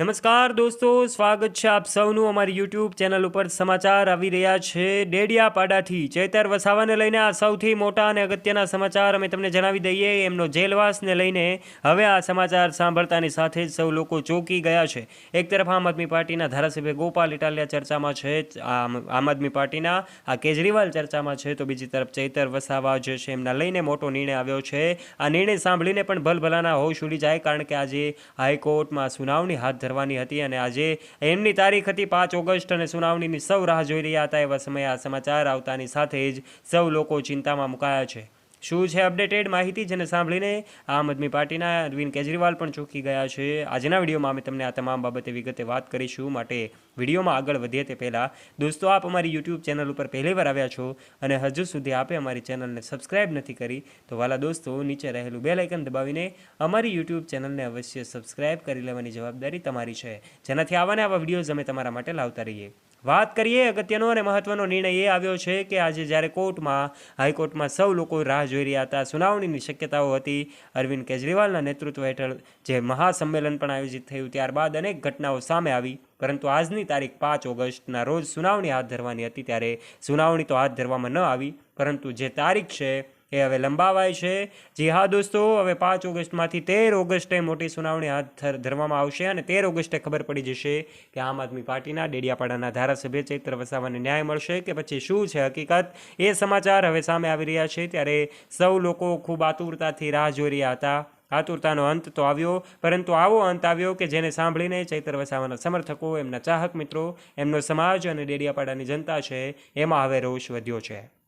નમસ્કાર દોસ્તો, સ્વાગત છે આપ સૌનું અમારી યુટ્યુબ ચેનલ ઉપર સમાચાર આવી રહ્યા છે ડેડિયાપાડાથી. ચેતર વસાવાને લઈને આ સૌથી મોટા અને અગત્યના સમાચાર અમે તમને જણાવી દઈએ. એમનો જેલવાસને લઈને હવે આ સમાચાર સાંભળતાની સાથે જ સૌ લોકો ચોંકી ગયા છે. એક તરફ આમ આદમી પાર્ટીના ધારાસભ્ય ગોપાલ ઇટાલિયા ચર્ચામાં છે, આમ આદમી પાર્ટીના આ કેજરીવાલ ચર્ચામાં છે, તો બીજી તરફ ચૈતર વસાવા જે છે એમના લઈને મોટો નિર્ણય આવ્યો છે. આ નિર્ણય સાંભળીને પણ ભલભલાના હોશ ઉડી જાય, કારણ કે આજે હાઈકોર્ટમાં સુનાવણી હાથ ધરવાની હતી અને આજે એમની તારીખ હતી પાંચ ઓગસ્ટ અને સુનાવણીની સૌ રાહ જોઈ રહ્યા હતા એવા સમયે આ સમાચાર આવતાની સાથે જ સૌ લોકો ચિંતામાં મુકાયા છે. શું છે અપડેટેડ માહિતી? જેને સાંભળીને આમ આદમી પાર્ટીના અરવિંદ કેજરીવાલ પણ ચોંકી ગયા છે. આજના વિડીયોમાં અમે તમને આ તમામ બાબતે વિગતે વાત કરીશું. માટે વિડીયોમાં આગળ વધીએ તે પહેલાં, દોસ્તો, આપ અમારી યુટ્યુબ ચેનલ ઉપર પહેલીવાર આવ્યા છો અને હજુ સુધી આપે અમારી ચેનલને સબસ્ક્રાઇબ નથી કરી, તો વાલા દોસ્તો, નીચે રહેલું બે લાઇકન દબાવીને અમારી યુટ્યુબ ચેનલને અવશ્ય સબસ્ક્રાઇબ કરી લેવાની જવાબદારી તમારી છે. જેનાથી આવાને આવા વિડીયોઝ અમે તમારા માટે લાવતા રહીએ. વાત કરીએ અગત્યનો અને મહત્વનો નિર્ણય એ આવ્યો છે કે આજે જ્યારે કોર્ટમાં, હાઈકોર્ટમાં સૌ લોકો રાહ જોઈ રહ્યા હતા, સુનાવણીની શક્યતાઓ હતી. અરવિંદ કેજરીવાલના નેતૃત્વ હેઠળ જે મહાસંમેલન પણ આયોજિત થયું ત્યારબાદ અનેક ઘટનાઓ સામે આવી. પરંતુ આજની તારીખ પાંચ ઓગસ્ટના રોજ સુનાવણી હાથ ધરવાની હતી, ત્યારે સુનાવણી તો હાથ ધરવામાં ન આવી, પરંતુ જે તારીખ છે એ હવે લંબાવાય છે. જી હા દોસ્તો, હવે પાંચ ઓગસ્ટમાંથી તેર ઓગસ્ટે મોટી સુનાવણી હાથ ધરવામાં આવશે અને તેર ઓગસ્ટે ખબર પડી જશે કે આમ આદમી પાર્ટીના ડેડિયાપાડાના ધારાસભ્ય ચૈત્ર વસાવાને ન્યાય મળશે કે પછી શું છે હકીકત? એ સમાચાર હવે સામે આવી રહ્યા છે ત્યારે સૌ લોકો ખૂબ આતુરતાથી રાહ જોઈ રહ્યા હતા. આતુરતાનો અંત તો આવ્યો, પરંતુ આવો અંત આવ્યો કે જેને સાંભળીને ચૈત્ર વસાવાના સમર્થકો, એમના ચાહક મિત્રો, એમનો સમાજ અને ડેડિયાપાડાની જનતા છે, એમાં હવે રોષ વધ્યો છે.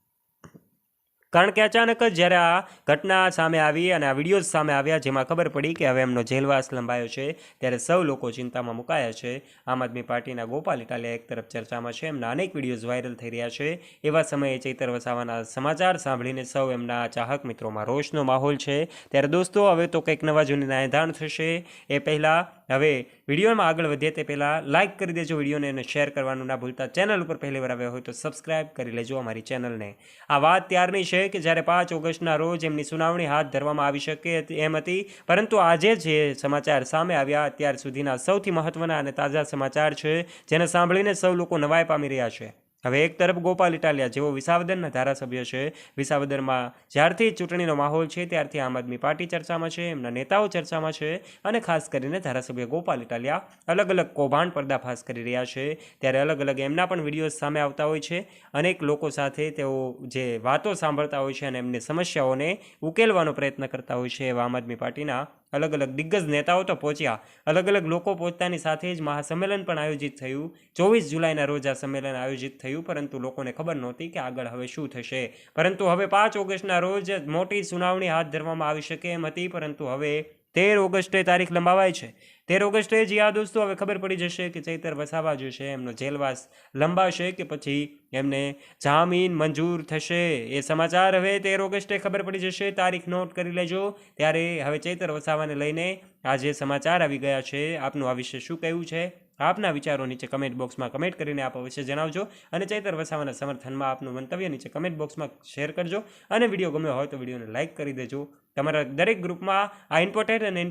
કારણ કે અચાનક જ જ્યારે આ ઘટના સામે આવી અને આ વિડીયોઝ સામે આવ્યા, જેમાં ખબર પડી કે હવે એમનો જેલવાસ લંબાયો છે, ત્યારે સૌ લોકો ચિંતામાં મુકાયા છે. આમ આદમી પાર્ટીના ગોપાલ ઇટાલિયા એક તરફ ચર્ચામાં છે, એમના અનેક વિડીયોઝ વાયરલ થઈ રહ્યા છે. એવા સમયે ચૈતર વસાવાના સમાચાર સાંભળીને સૌ એમના ચાહક મિત્રોમાં રોષનો માહોલ છે. ત્યારે દોસ્તો, હવે તો કંઈક નવા જૂની નાયધાન થશે. એ પહેલાં હવે વિડીયોમાં આગળ વધીએ તે પહેલાં લાઇક કરી દેજો વિડીયોને અને શેર કરવાનું ના ભૂલતા. ચેનલ ઉપર પહેલી વાર આવ્યા હોય તો સબસ્ક્રાઇબ કરી લેજો અમારી ચેનલને આ વાત ત્યારની છે કે જ્યારે પાંચ ઓગસ્ટના રોજ એમની સુનાવણી હાથ ધરવામાં આવી શકે એમ હતી. પરંતુ આજે જે સમાચાર સામે આવ્યા અત્યાર સુધીના સૌથી મહત્વના અને તાજા સમાચાર છે, જેને સાંભળીને સૌ લોકો નવાઈ પામી રહ્યા છે. હવે એક તરફ ગોપાલ ઇટાલિયા જેઓ વિસાવદરના ધારાસભ્ય છે. વિસાવદરમાં જ્યારથી ચૂંટણીનો માહોલ છે, ત્યારથી આમ આદમી પાર્ટી ચર્ચામાં છે, એમના નેતાઓ ચર્ચામાં છે અને ખાસ કરીને ધારાસભ્ય ગોપાલ ઇટાલિયા અલગ અલગ કૌભાંડ પર્દાફાશ કરી રહ્યા છે. ત્યારે અલગ અલગ એમના પણ વિડીયોઝ સામે આવતા હોય છે. અનેક લોકો સાથે તેઓ જે વાતો સાંભળતા હોય છે અને એમની સમસ્યાઓને ઉકેલવાનો પ્રયત્ન કરતા હોય છે એવા આમ આદમી પાર્ટીના અલગ અલગ દિગ્ગજ નેતાઓ તો પહોંચ્યા. અલગ અલગ લોકો પહોંચતાની સાથે જ મહાસંમેલન પણ આયોજિત થયું. ચોવીસ જુલાઈના રોજ આ સંમેલન આયોજિત થયું, પરંતુ લોકોને ખબર નહોતી કે આગળ હવે શું થશે. પરંતુ હવે પાંચ ઓગસ્ટના રોજ મોટી સુનાવણી હાથ ધરવામાં આવી શકે એમ હતી, પરંતુ હવે તેર ઓગસ્ટે તારીખ લંબાવાય છે. તેર ઓગસ્ટે જ યા દોસ્તો, હવે ખબર પડી જશે કે ચૈતર વસાવા જે એમનો જેલવાસ લંબાશે કે પછી એમને જામીન મંજૂર થશે. એ સમાચાર હવે તેર ઓગસ્ટે ખબર પડી જશે. તારીખ નોટ કરી લેજો. ત્યારે હવે ચૈતર વસાવાને લઈને આ જે સમાચાર આવી ગયા છે. આપનું આ વિશે શું કહેવું છે? આપના વિચારો નીચે કમેન્ટ બોક્સમાં કમેન્ટ કરીને આપ અવશ્ય જણાવજો. અને ચૈતર વસાવાના સમર્થનમાં આપનું મંતવ્ય નીચે કમેન્ટ બોક્સમાં શેર કરજો. અને વીડિયો ગમ્યો હોય તો વિડીયોને લાઇક કરી દેજો. તમારા દરેક ગ્રુપમાં આ ઇમ્પોર્ટન્ટ અને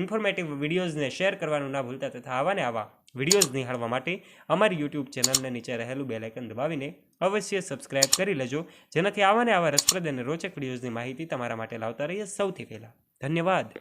ઇન્ફોર્મેટિવ વિડીયોઝને શેર કરવાનું ના ભૂલતા તથા આવા ને આવા વિડીયોઝ નિહાળવા માટે અમારી યુટ્યુબ ચેનલને નીચે રહેલું બેલાઇકન દબાવીને અવશ્ય સબસ્ક્રાઇબ કરી લેજો. જેનાથી આવા ને આવા રસપ્રદ અને રોચક વિડીયોઝની માહિતી તમારા માટે લાવતા રહીએ સૌથી પહેલાં. ધન્યવાદ.